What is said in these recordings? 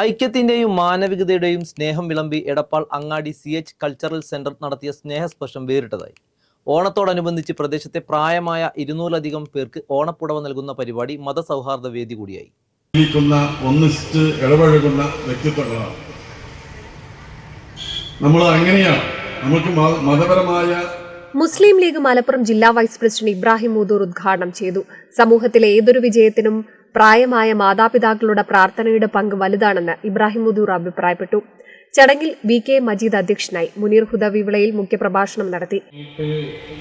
ഐക്യത്തിന്റെയും മാനവികതയുടെയും സ്നേഹം വിളമ്പി എടപ്പാൾ അങ്ങാടി C H cultural centre നടത്തിയ സ്നേഹസ്പർശം വേറിട്ടതായി. ഓണത്തോടനുബന്ധിച്ച് പ്രദേശത്തെ പ്രായമായ ഇരുന്നൂറിലധികം പേർക്ക് ഓണപ്പുടവ നൽകുന്ന പരിപാടി മതസൗഹാർദ്ദ വേദി കൂടിയായി. ജീവിക്കുന്ന ഒന്നിച്ച് ഇടപഴകുന്ന വ്യക്തിത്വങ്ങളാണ്. നമ്മൾ അങ്ങനെയാണ്. നമുക്ക് മതപരമായ മുസ്ലിം ലീഗ് മലപ്പുറം ജില്ലാ വൈസ് പ്രസിഡന്റ് ഇബ്രാഹിം മൂദൂർ ഉദ്ഘാടനം ചെയ്തു. സമൂഹത്തിലെ ഏതൊരു വിജയത്തിനും പ്രായമായ മാതാപിതാക്കളുടെ പ്രാർത്ഥനയുടെ പങ്ക് വലുതാണെന്ന് ഇബ്രാഹിം മുദൂർ അഭിപ്രായപ്പെട്ടു. ചടങ്ങിൽ വി കെ മജീദ് അധ്യക്ഷനായി മുനീർ ഹുദ വിളയിൽ മുഖ്യപ്രഭാഷണം നടത്തി.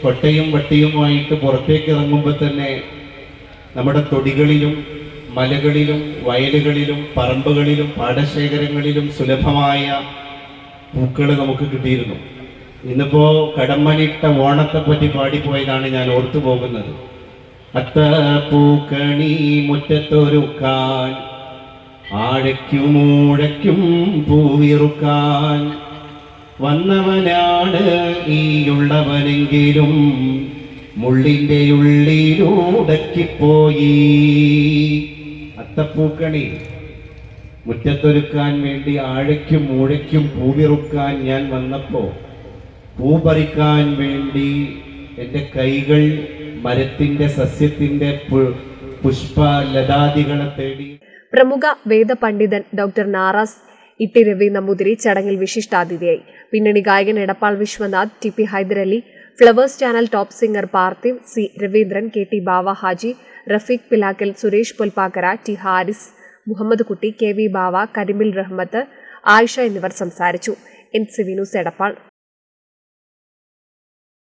പട്ടയും വട്ടിയുമായിട്ട് പുറത്തേക്ക് ഇറങ്ങുമ്പോൾ തന്നെ നമ്മുടെ തൊടികളിലും മലകളിലും വയലുകളിലും പറമ്പുകളിലും പാടശേഖരങ്ങളിലും സുലഭമായ പൂക്കൾ നമുക്ക് കിട്ടിയിരുന്നു. ഇന്നിപ്പോ കടമ്മനിട്ട ഓണത്തെ പറ്റി പാടിപ്പോയതാണ് ഞാൻ ഓർത്തു പോകുന്നത് അത്ത പൂക്കണി മുറ്റത്തൊരുക്കാൻ ആഴയ്ക്കും ഊഴയ്ക്കും പൂവിറുക്കാൻ. വന്നവനാണ് ഈയുള്ളവനെങ്കിലും മുള്ളിന്റെ ഉള്ളിലൂടക്കിപ്പോയി അത്തപ്പൂക്കണി മുറ്റത്തൊരുക്കാൻ വേണ്ടി ആഴയ്ക്കും മൂഴയ്ക്കും പൂവിറുക്കാൻ ഞാൻ വന്നപ്പോ പൂ പറിക്കാൻ വേണ്ടി എന്റെ കൈകൾ മരത്തിന്റെ സസ്യത്തിന്റെ പുഷ്പ ലതാദികളെ തേടി പ്രമുഖ വേദപണ്ഡിതൻ ഡോക്ടർ നാറാസ് ഇട്ടി രവി നമ്പൂതിരി ചടങ്ങിൽ വിശിഷ്ടാതിഥിയായി. പിന്നണി ഗായകൻ Edappal Viswanath T P Haidarali Flowers channel top singer Parthiv C Raveendran K T Bava Haji Rafeeq Pilakkal Suresh Pulpakkara T Haris Muhammad Kutty K V Bava കരിമിൽ Rahmath Ayisha എന്നിവർ സംസാരിച്ചു. N C Vinus Edappal.